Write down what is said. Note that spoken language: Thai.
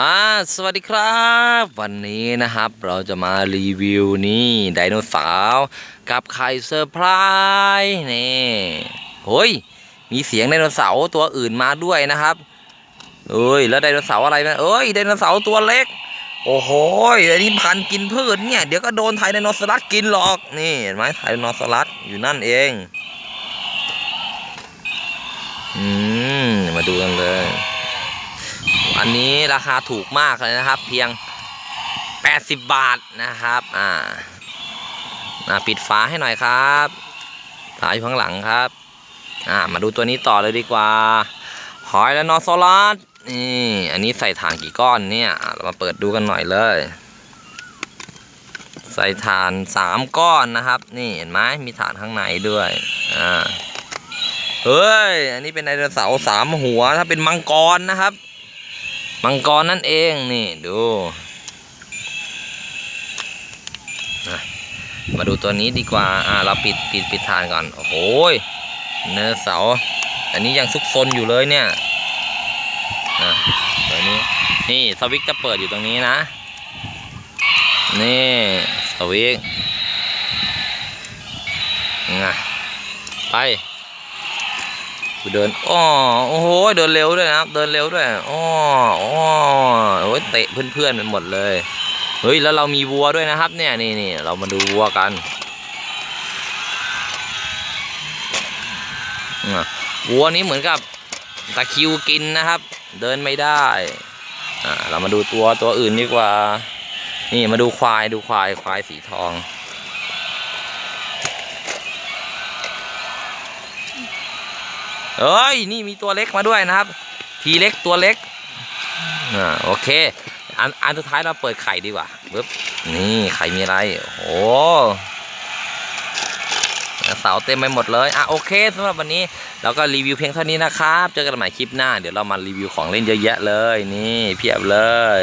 อ่าสวัสดีครับ วันนี้นะครับเราจะมารีวิวนี่ไดโนเสาร์กับไข่เซอร์ไพรส์นี่โอ้ยมีเสียงไดโนเสาร์ตัวอื่นมาด้วยนะครับเอ้ยแล้วไดโนเสาร์อะไรนะเอ้ยไดโนเสาร์ตัวเล็ก โอ้โหอันนี้พันกินพืชเนี่ยเดี๋ยวก็โดนไทไดโนเสาร์กินหรอกนี่เห็นไหมไทไดโนเสาร์อยู่นั่นเองอืมมาดูกันเลย อันนี้ราคาถูกมากเลยนะครับ เพียง 80 บาทนะครับ อ่าปิดฝาให้หน่อยครับฝาอยู่ข้างหลังครับ อ่า มาดูตัวนี้ต่อเลยดีกว่า หอยและนอโซลัสนี่อันนี้ใส่ถ่านกี่ก้อนเนี่ย เรามาเปิดดูกันหน่อยเลย ใส่ถ่านสามก้อนนะครับ นี่เห็นไหมมีถ่านข้างในด้วย อ่า เฮ้ย อันนี้เป็นไดโนเสาร์สามหัว ถ้าเป็นมังกรนะครับ มังกรนั่นเองนี่ดูมาดูตัวนี้ดีกว่าอ่าเราปิดปิดปิดทานก่อนโอ้โหยเนื้อเสาอันนี้ยังซุกซนอยู่เลยเนี่ยนะตัวนี้นี่สวิตช์จะเปิดอยู่ตรงนี้นะ นี่สวิตช์นะไป เดินอ้อโอ้โห เดินเร็วด้วยนะครับ เดินเร็วด้วยอ้ออ้อโอ้ยเตะเพื่อนๆไปหมดเลย เฮ้ย แล้วเรามีวัวด้วยนะครับ เนี่ย นี่นี่เรามาดูวัวกันวัวนี้เหมือนกับตะคิวกินนะครับ เดินไม่ได้อ่าเรามาดูตัวตัวอื่นดีกว่า นี่มาดูควายดูควายควายสีทอง เอ้ยนี่มีตัวเล็กมาด้วยนะครับ ทีเล็กตัวเล็กอ่าโอเค อันอันสุดท้ายเราเปิดไข่ดีกว่าปึ๊บนี่ไข่มีอะไรโอ้เสาเต็มไปหมดเลย อะโอเคสำหรับวันนี้เราก็รีวิวเพียงเท่านี้นะครับ เจอกันใหม่คลิปหน้า เดี๋ยวเรามารีวิวของเล่นเยอะแยะเลย นี่เพียบเลย